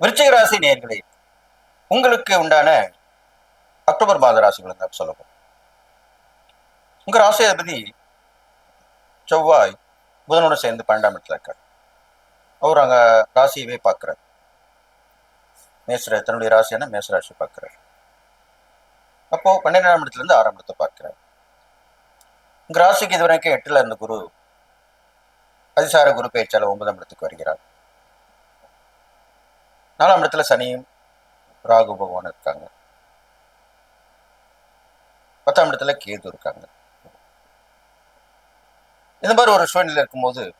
விருச்சிக ராசி நேர்களே உங்களுக்கு உண்டான அக்டோபர் மாத ராசிகளுங்க தான் சொல்லப்போம் உங்க ராசி அதிபதி செவ்வாய் புதனோட சேர்ந்து பன்னெண்டாம் இடத்துல இருக்கார். அவர் அங்க ராசியவே பார்க்கிறார். மேசர தன்னுடைய ராசியான மேசராசி பார்க்கிறார். அப்போ பன்னிரெண்டாம் இடத்துல இருந்து ஆறாம் இடத்தை பார்க்கிறார். உங்க ராசிக்கு இது வரைக்கும் எட்டுல இருந்த குரு அதிசார குரு பேச்சாளர் ஒன்பதாம் இடத்துக்கு வருகிறார். நாலாம் இடத்துல சனியும் ராகு பகவான் இருக்காங்க. பத்தாம் இடத்துல கேது இருக்காங்க. இந்த மாதிரி ஒரு சூழ்நிலை இருக்கும்போது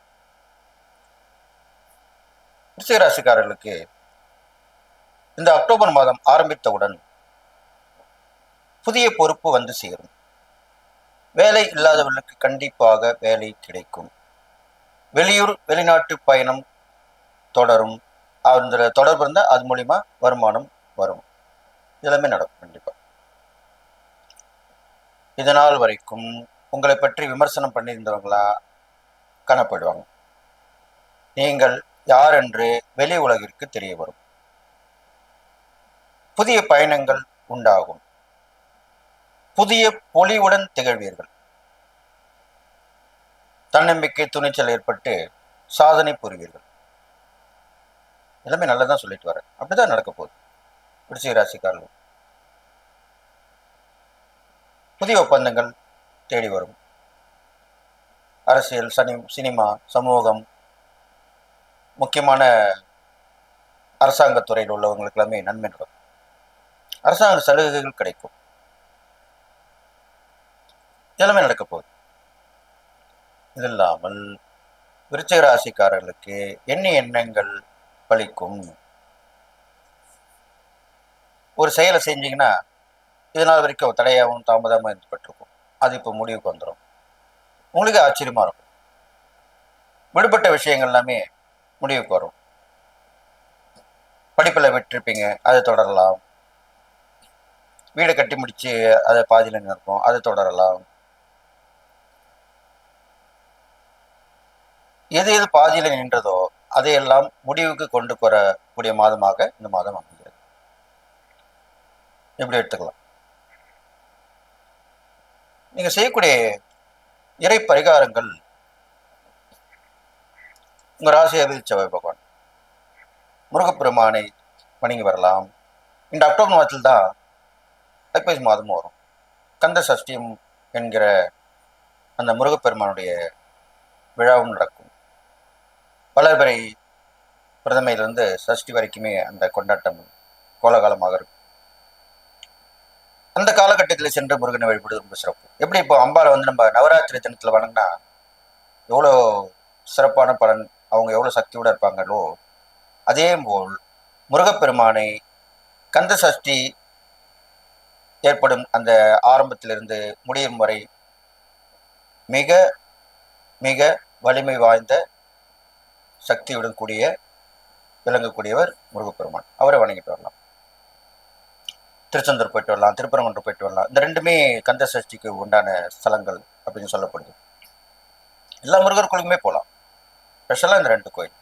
ராசிக்காரர்களுக்கு இந்த அக்டோபர் மாதம் ஆரம்பித்தவுடன் புதிய பொறுப்பு வந்து சேரும். வேலை இல்லாதவர்களுக்கு கண்டிப்பாக வேலை கிடைக்கும். வெளியூர் வெளிநாட்டு பயணம் தொடரும். அந்த தொடர்பு இருந்தால் அது மூலிமா வருமானம் வரும். இதெல்லாமே நடக்கும் கண்டிப்பாக இதனால் வரைக்கும் உங்களை பற்றி விமர்சனம் பண்ணியிருந்தவங்களா காணப்படுவாங்க. நீங்கள் யார் என்று வெளி உலகிற்கு தெரிய வரும். புதிய பயணங்கள் உண்டாகும். புதிய பொலிவுடன் திகழ்வீர்கள். தன்னம்பிக்கை துணிச்சல் ஏற்பட்டு சாதனை புரிவீர்கள். எல்லாமே நல்லதான் சொல்லிட்டு வரேன் அப்படிதான் நடக்க போகுது. விருச்சிக ராசிக்காரர்கள் புதிய ஒப்பந்தங்கள் தேடி வரும். அரசியல் சனி சினிமா சமூகம் முக்கியமான அரசாங்கத்துறையில் உள்ளவங்களுக்கு எல்லாமே நன்மை நடக்கும். அரசாங்க சலுகைகள் கிடைக்கும். எல்லாமே நடக்க போகுது. இது இல்லாமல் விருச்சிக ராசிக்காரர்களுக்கு எண்ணி எண்ணங்கள் பலிக்கும் ஒரு செயலை செஞ்சீங்கன்னா இதனால் வரைக்கும் தடையாகவும் தாமதமாக இருந்துப்பட்டிருக்கும் அது இப்போ முடிவுக்கு வந்துடும் உங்களுக்கு ஆச்சரியமா இருக்கும். விடுபட்ட விஷயங்கள் எல்லாமே முடிவுக்கு வரும். படிப்பில் விட்டுருப்பீங்க அதை தொடரலாம். வீடை கட்டி முடிச்சு அதை பாதியில் நிற்கும் அதை தொடரலாம். எது எது பாதியில் நின்றதோ அதையெல்லாம் முடிவுக்கு கொண்டு வரக்கூடிய மாதமாக இந்த மாதம் அமைகிறது. இப்படி எடுத்துக்கலாம். நீங்க செய்யக்கூடிய இறை பரிகாரங்கள் உங்க ராசியை செவ்வாய் பகவான் முருகப்பெருமானை வணங்கி வரலாம். இந்த அக்டோபர் மாதத்தில் தான் ஐப்பசி மாதமும் வரும். கந்த சஷ்டியம் என்கிற அந்த முருகப்பெருமானுடைய விழாவும் நடக்கும். வளர்பிறை பிரதமையிலிருந்து சஷ்டி வரைக்குமே அந்த கொண்டாட்டம் கோலகாலமாக இருக்கும். அந்த காலகட்டத்தில் சென்று முருகனை வழிபடுவது ரொம்ப சிறப்பு. எப்படி இப்போ அம்பாவை வந்து நம்ம நவராத்திரி தினத்தில் வணங்கினா எவ்வளோ சிறப்பான பலன் அவங்க எவ்வளோ சக்தியோடு இருப்பாங்களோ அதே போல் முருகப்பெருமானை கந்த சஷ்டி ஏற்படும் அந்த ஆரம்பத்திலிருந்து முடியும் வரை மிக மிக வலிமை வாய்ந்த சக்தியுடன் கூடிய விளங்கக்கூடியவர் முருகப்பெருமான். அவரை வணங்கிட்டு வரலாம். திருச்செந்தூர் போயிட்டு வரலாம் திருப்பரங்குன்றம் போயிட்டு வரலாம். இந்த ரெண்டுமே கந்த சஷ்டிக்கு உண்டான ஸ்தலங்கள் அப்படின்னு சொல்லப்படுது. எல்லா முருகர் கோயிலுக்குமே போகலாம். ஸ்பெஷலாக இந்த ரெண்டு கோயில்.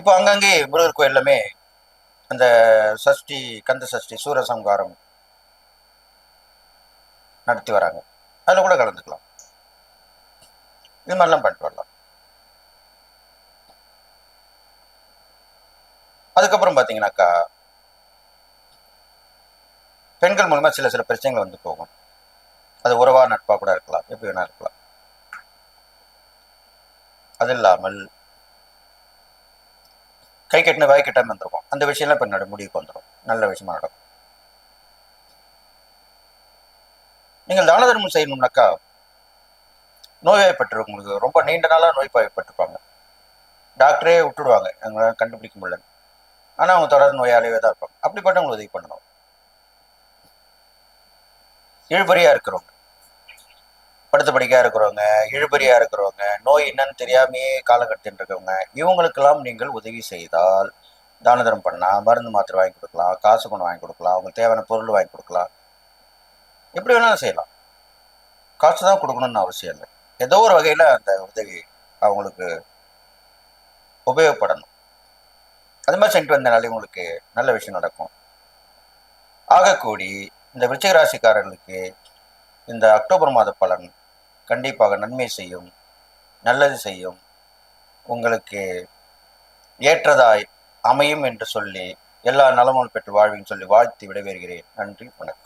இப்போ அங்கங்கே முருகர் கோயிலுமே அந்த சஷ்டி கந்த சஷ்டி சூரசம்காரம் நடத்தி வராங்க. அதில் கூட கலந்துக்கலாம். இது மாதிரிலாம் பண்ணிட்டு வரலாம். அதுக்கப்புறம் பார்த்தீங்கன்னாக்கா பெண்கள் மூலமா சில சில பிரச்சனைகள் வந்து போகும். அது உறவா நட்பா கூட இருக்கலாம். எப்படி வேணா இருக்கலாம். அது இல்லாமல் கை கட்டின வாய் கட்டாமல் இருந்திருக்கும். அந்த விஷயம்லாம் இப்போ நட முடிவுக்கு வந்துடும் நல்ல விஷயமா நடக்கும். நீங்கள் தான தர்மம் செய்யணும்னாக்கா நோய்வாய்ப்பட்டிருக்கும் ரொம்ப நீண்ட நாளாக நோய்வாய்ப்பட்டிருப்பாங்க. டாக்டரே விட்டுடுவாங்க. எங்களால் கண்டுபிடிக்க முடியல. ஆனால் அவங்க தொடர் நோயாளியே தான் இருப்பாங்க. அப்படிப்பட்டவங்களுக்கு உதவி பண்ணணும். இழுபறியாக இருக்கிறவங்க. படுத்த படிக்காக இருக்கிறவங்க இழுபறியாக இருக்கிறவங்க நோய் என்னன்னு தெரியாமையே காலகட்டத்தில் இருக்கவங்க இவங்களுக்கெல்லாம் நீங்கள் உதவி செய்தால் தான பண்ணால் பண்ணலாம் மருந்து மாத்திரை வாங்கி கொடுக்கலாம் காசு கொண்டு வாங்கி கொடுக்கலாம் அவங்களுக்கு தேவையான பொருள் வாங்கி கொடுக்கலாம். எப்படி வேணாலும் செய்யலாம். காசு தான் கொடுக்கணும்னு அவசியம் இல்லை. ஏதோ ஒரு வகையில் அந்த உதவி அவங்களுக்கு உபயோகப்படணும். அது மாதிரி சென்று வந்தனாலே உங்களுக்கு நல்ல விஷயம் நடக்கும். ஆகக்கூடி இந்த விருச்சிக ராசிக்காரர்களுக்கு இந்த அக்டோபர் மாத பலன் கண்டிப்பாக நன்மை செய்யும் நல்லது செய்யும். உங்களுக்கு ஏற்றதாய் அமையும் என்று சொல்லி எல்லா நலமும் பெற்று வாழ்வின்னு சொல்லி வாழ்த்தி விடைபெறுகிறேன். நன்றி வணக்கம்.